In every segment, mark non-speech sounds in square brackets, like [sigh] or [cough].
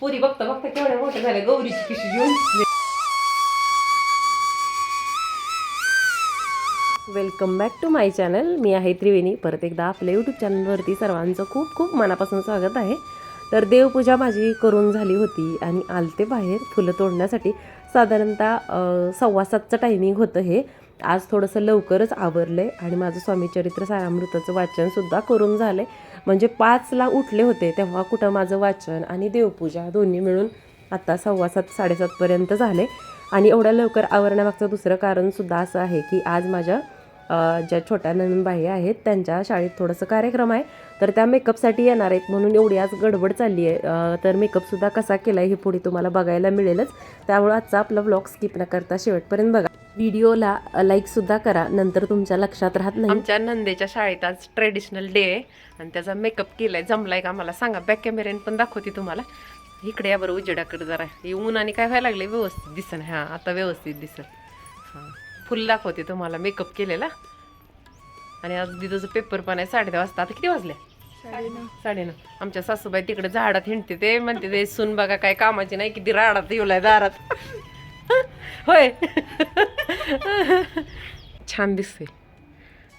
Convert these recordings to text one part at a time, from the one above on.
पुरी बघता बघता केवढ्या मोठ्या झाल्या. गौरीची पिशवी घेऊन. Welcome back to my channel मी आहे त्रिवेणी. परत एकदा आपल्या यूट्यूब चॅनलवरती सर्वांचं खूप खूप मनापासून स्वागत आहे. तर देवपूजा माझी करून झाली होती आणि आलते बाहेर फुलं तोडण्यासाठी. साधारणतः सव्वा सातचं टायमिंग होतं हे. आज थोडंसं लवकरच आवरलं आहे आणि माझं स्वामीचरित्र सारामृताचं वाचनसुद्धा करून झालं आहे म्हणजे पाचला उठले होते तेव्हा कुठं माझं वाचन आणि देवपूजा दोन्ही मिळून आता सव्वा सात साडेसातपर्यंत झाले. आणि एवढ्या लवकर आवरण्यामागचं दुसरं कारणसुद्धा असं आहे की आज माझ्या ज्या छोट्या नंदबाई आहेत त्यांच्या शाळेत थोडंसं कार्यक्रम आहे. तर त्या मेकअपसाठी येणार आहेत म्हणून एवढी आज गडबड चालली आहे. तर मेकअपसुद्धा कसा केला आहे हे पुढे तुम्हाला बघायला मिळेलच. त्यामुळं आजचा आपला ब्लॉग स्किप न करता शेवटपर्यंत बघा. व्हिडिओला लाईकसुद्धा करा. नंतर तुमच्या लक्षात राहत नाही. आमच्या नंदेच्या शाळेत आज ट्रेडिशनल डे आहे. आणि त्याचा मेकअप केलाय. जमलाय का मला सांगा. बॅक कॅमेऱ्याने पण दाखवते तुम्हाला. इकडे या बरं उजेडाकडे जरा. हे ऊन आणि काय व्हायला लागले व्यवस्थित दिसन. हां आता व्यवस्थित दिसन. हां. फुल दाखवते तुम्हाला मेकअप केलेला. आणि आज दिदोचं पेपर पण आहे साडे दहा वाजता. आता किती वाजले? साडे नऊ आमच्या सासूबाई तिकडे झाडात हिंडते. ते म्हणते ते सून बघा काय कामाची नाही. किती राडात येऊलाय दारात. होय. [laughs] छान दिसते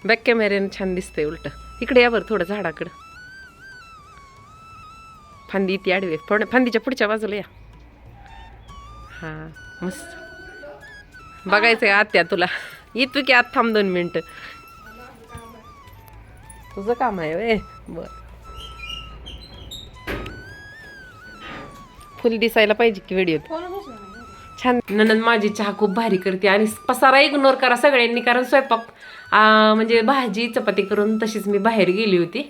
बॅक कॅमेऱ्याने छान दिसतंय उलट. इकडे या बरं थोडं झाडाकडं. फांदी ती आडवी आहे. फांदीच्या पुढच्या बाजूला या. हां मस्त. बघायचं आहे आत्या तुला. येतो की आत थांब दोन मिनटं. तुझं काम आहे वे बर. फुल दिसायला पाहिजे की व्हिडिओ छान ननंद माझी चहा खूप भारी करते आणि पसारा इग्नोर करा सगळ्यांनी कारण स्वयंपाक म्हणजे भाजी चपाती करून तशीच मी बाहेर गेली होती.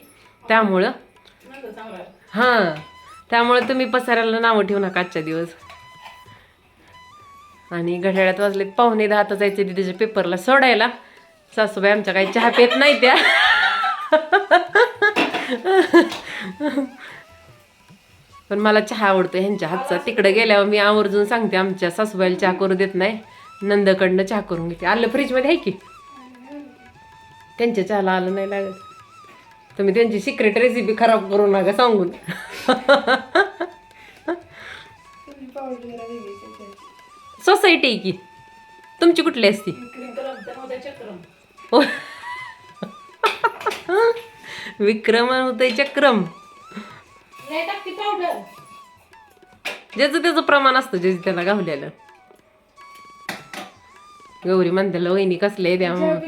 त्यामुळं हां त्यामुळं तुम्ही पसाऱ्याला नावं ठेवू नका आजच्या दिवस. आणि घड्याळ्यात वाजले पाहुणे दहा आता जायचे दिदीच्या पेपरला सोडायला. सासूबाई आमच्या काही चहा पेत नाही त्या. पण मला चहा आवडतो ह्यांच्या हातचा. तिकडे गेल्यावर मी आवर्जून सांगते आमच्या सासूबाईला चहा करू देत नाही. नंदकडनं चहा करून घेते. आलं फ्रीजमध्ये आहे की? त्यांच्या चहाला आलं नाही लागत. तुम्ही त्यांची सिक्रेट रेसिपी खराब करू नका सांगून. सोसायटी आहे की? तुमची कुठली असती? हो. विक्रम होते चक्रम. ज्याचं त्याचं प्रमाण असतं ज्याचं त्याला गावल्यालं गौरी म्हणताला वहिनी कसले द्या. मग.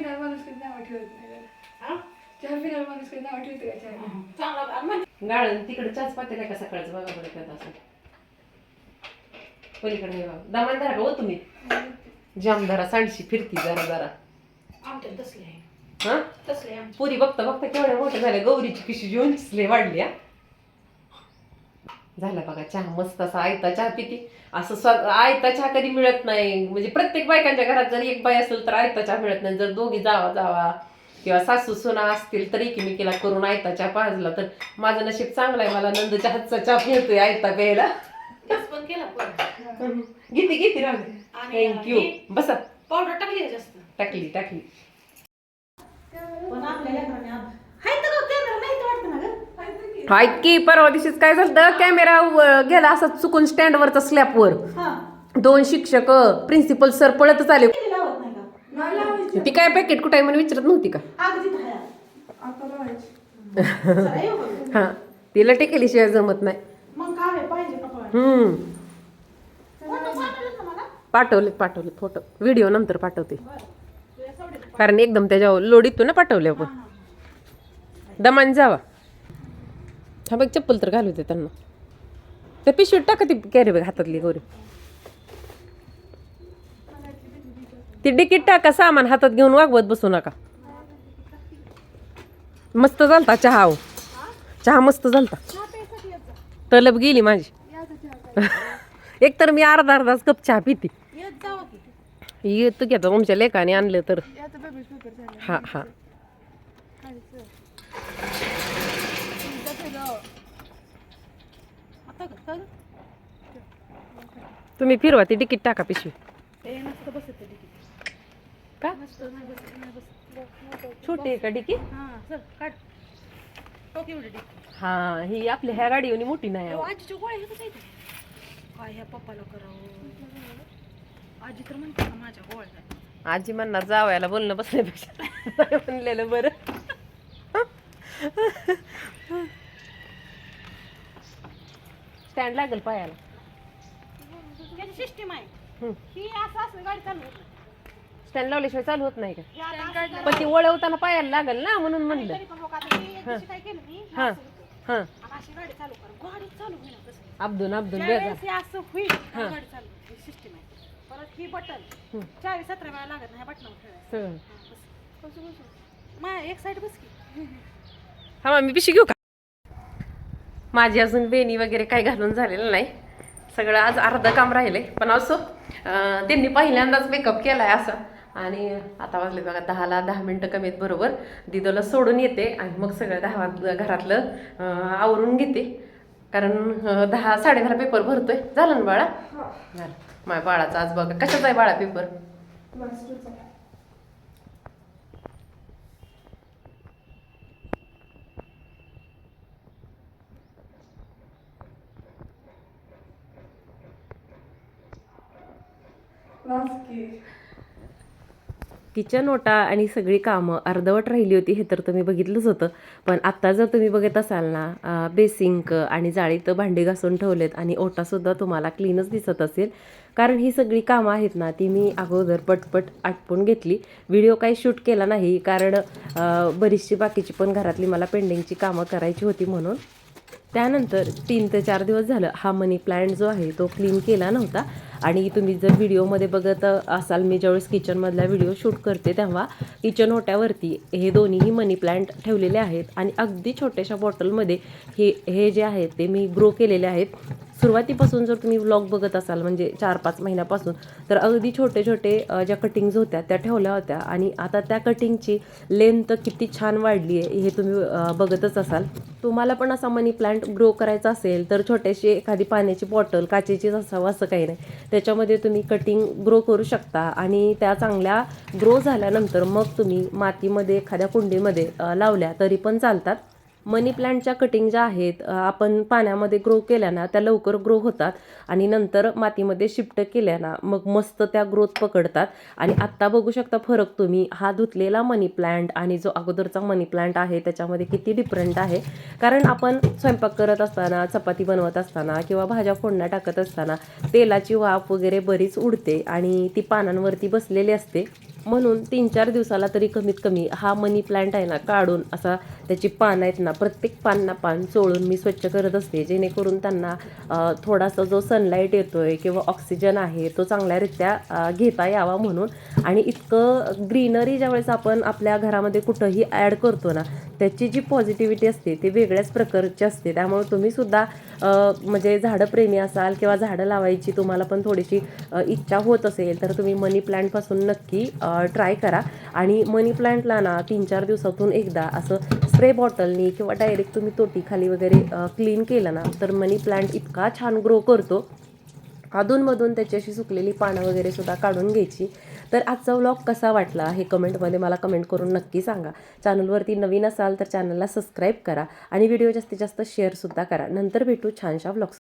गाळण तिकडे चाच पातेला का सकाळचं? बघा बरं त्यात असं. पलीकडे हे बघा. दमान धरा का हो तुम्ही? जाम धरा सांडशी फिरती जरा जरा. हा? पुरी बघता बघता केवढ्या मोठ्या झाल्या गौरीची पिशवी घेऊन लय वाढली हा? झाला बघा चहा मस्त असा आयता चहा पिती. असं स्व आयता चहा कधी मिळत नाही. म्हणजे प्रत्येक बायकांच्या घरात जर एक बाई असेल तर आयता चहा मिळत नाही. जर दोघी जावा जावा किंवा सासू सुना असतील तर एकमेकीला करून आयता चहा पाजला तर माझं नशीब चांगलं आहे. मला नंदच्या हातचा चहा मिळतोय आयता प्यायला. घेते घेते राहू थँक्यू बसा. पावडर टाकली जास्त? टाकली टाकली. पण आपल्याला हाय तर कॅमेरा नाही तर वाटतं ना ऐक की परवा दिवशीच काय झालं कॅमेरा व- गेला असा चुकून स्टँडवरचा स्लॅपवर. हा. दोन शिक्षक प्रिन्सिपल सर पळतच आले. किती लावत नाही का? नाही लावायची. ती काय पॅकेट कुठे आहे म्हणून विचारत नव्हती का. हा. तिला टेकेलीशिवाय जमत नाही. मग काय पाहिजे का पण हम्म. पाठवले पाठवले फोटो. व्हिडिओ नंतर पाठवते. कारण एकदम त्याच्यावर लोडीतून ना पाठवले आपण दमान जावा. हा बघ चप्पल तर घालू दे त्यांना. त्या पिशवीत टाका ती कॅरी बॅग हातातली गौरी. ती डिकीट टाका सामान हातात घेऊन वागवत बसू नका. मस्त झालता चहा हो. चहा मस्त झालता. तलब गेली माझी. [laughs] एक तर मी अर्धा अर्धाच कप चहा पिते. येत येतो की आता तुमच्या लेखाने आणलं तर. हां हां हा हा आता का तुम्ही फिरवा ती तिकीट टाका पिशवी. का? छोटी आहे का डिकी? हां हा ही आपल्या ह्या गाडीवनी मोठी नाही अहो, आहे. आजीच्या गोळ्या घेतच आहे काय ह्या पप्पाला करावं? आजी तर म्हणते का माझ्या गोळ्या आजी म्हणणार जावयाला बोलणं बसण्यापेक्षा. म्हणलेलं बरं. स्टँड लागेल पायाला. सिस्टीम आहे. हम्म. ही असं असं गाडी चालू होती. स्टँड लावल्याशिवाय चालू होत नाही का? ही आता असं पण ती वळवताना पायाला लागेल ना म्हणून म्हणलं. तरी पण लोक आता मी एक दिवशी काय केलं मी हा. असं होतं. हा. आणि अशी गाडी चालू कर. गाडी चालू होईना कसं अब्दून अब्दून बेजार ज्यावेळेस हे असं होईल त्या गाडी चालू ही सिस्टीम आहे. परत ही बटन हम्म. चाळीस सतरा वेळा लागत नाही सगळं. मा एक साईड बस की. हा मग मी पिशी घेऊ का? माझी अजून वेणी वगैरे काही घालून झालेलं नाही. सगळं आज अर्धं काम राहिले पण असो त्यांनी पहिल्यांदाच मेकअप केलाय असं. आणि आता वाजले बघा दहाला दहा मिनटं कमी आहेत बरोबर. दिदोला सोडून येते आणि मग सगळं दहा घरातलं आवरून घेते. कारण दहा साडेदहाला पेपर भरतोय. झालं ना बाळा? झालं. माझ्या बाळाचा आज बघा. कशाचा आहे बाळा पेपर किचन ओटा आणि सगळी कामं अर्धवट राहिली होती हे तर तुम्ही बघितलंच होतं. पण आत्ता जर तुम्ही बघत असाल ना बेसिंक आणि जाळीत भांडी घासून ठेवलेत आणि ओटासुद्धा तुम्हाला क्लीनच दिसत असेल. कारण ही सगळी कामं आहेत ना ती मी अगोदर पटपट आटपून घेतली. व्हिडिओ काही शूट केला नाही कारण बरीचशी बाकीची पण घरातली मला पेंडिंगची कामं करायची होती म्हणून. त्यानंतर तीन ते चार दिवस झालं हा मनी प्लांट जो आहे तो क्लीन केला नव्हता. आणि तुम्ही जर व्हिडिओमध्ये बघत असाल मी ज्यावेळेस किचनमधला व्हिडिओ शूट करते तेव्हा किचन ओट्यावरती हे दोन्हीही मनी प्लांट ठेवलेले आहेत आणि अगदी छोट्याशा बॉटलमध्ये हे हे जे आहेत ते मी ग्रो केलेले आहेत. सुरुवातीपासून जर तुम्ही व्लॉग बघत असाल म्हणजे चार पाच महिन्यापासून तर अगदी छोटे छोटे ज्या कटिंग्ज होत्या त्या ठेवल्या होत्या. आणि आता त्या कटिंगची लेंथ किती छान वाढली आहे हे तुम्ही बघतच असाल. तुम्हाला पण असा मनी प्लांट ग्रो करायचा असेल तर छोट्याशी एखादी पाण्याची बॉटल काचेचीच असावं असं काही नाही. त्याच्यामध्ये तुम्ही कटिंग ग्रो करू शकता आणि त्या चांगल्या ग्रो झाल्यानंतर मग तुम्ही मातीमध्ये एखाद्या कुंडीमध्ये लावल्या तरी पण चालतात. मनी प्लांटच्या कटिंग ज्या आहेत आपण पाण्यामध्ये ग्रो केल्या ना त्या लवकर ग्रो होतात आणि नंतर मातीमध्ये शिफ्ट केल्या ना मग मस्त त्या ग्रोथ पकडतात. आणि आत्ता बघू शकता फरक तुम्ही हा धुतलेला मनी प्लांट आणि जो अगोदरचा मनी प्लांट आहे त्याच्यामध्ये किती डिफरंट आहे. कारण आपण स्वयंपाक करत असताना चपाती बनवत असताना किंवा भाज्या फोडण्या टाकत असताना तेलाची वाफ वगैरे बरीच उडते आणि ती पानांवरती बसलेली असते. म्हणून तीन चार दिवसाला तरी कमीत कमी हा मनी प्लांट आहे ना काढून असा त्याची पानं आहेत ना प्रत्येक पानना पान चोळून मी स्वच्छ करत असते जेणेकरून त्यांना थोडासा जो सनलाईट आहे किंवा ऑक्सिजन आहे तो चांगल्यारीत्या घेता यावा म्हणून. आणि इतकं ग्रीनरी ज्यावेळेस आपण आपल्या घरामध्ये कुठंही ॲड करतो ना त्याची जी पॉझिटिव्हिटी असते ती वेगळ्याच प्रकारची असते. त्यामुळे तुम्हीसुद्धा म्हणजे झाडं प्रेमी असाल किंवा झाडं लावायची तुम्हाला पण थोडीशी इच्छा होत असेल तर तुम्ही मनी प्लांटपासून नक्की ट्राय करा. आणि मनी प्लांटला ना तीन चार दिवसातून एकदा असं स्प्रे बॉटलनी किंवा डायरेक्ट तुम्ही तोटीखाली वगैरे क्लीन केलं ना तर मनी प्लांट इतका छान ग्रो करतो. अधूनमधून त्याची अशी सुकलेली पानं वगैरे सुद्धा काढून घ्यायची. तर आजचा व्लॉग कसा वाटला हे कमेंटमध्ये मला कमेंट करून नक्की सांगा. चॅनलवरती नवीन असाल तर चॅनलला सबस्क्राईब करा आणि व्हिडिओ जास्तीत जास्त शेअरसुद्धा करा. नंतर भेटू छानशा व्लॉग्स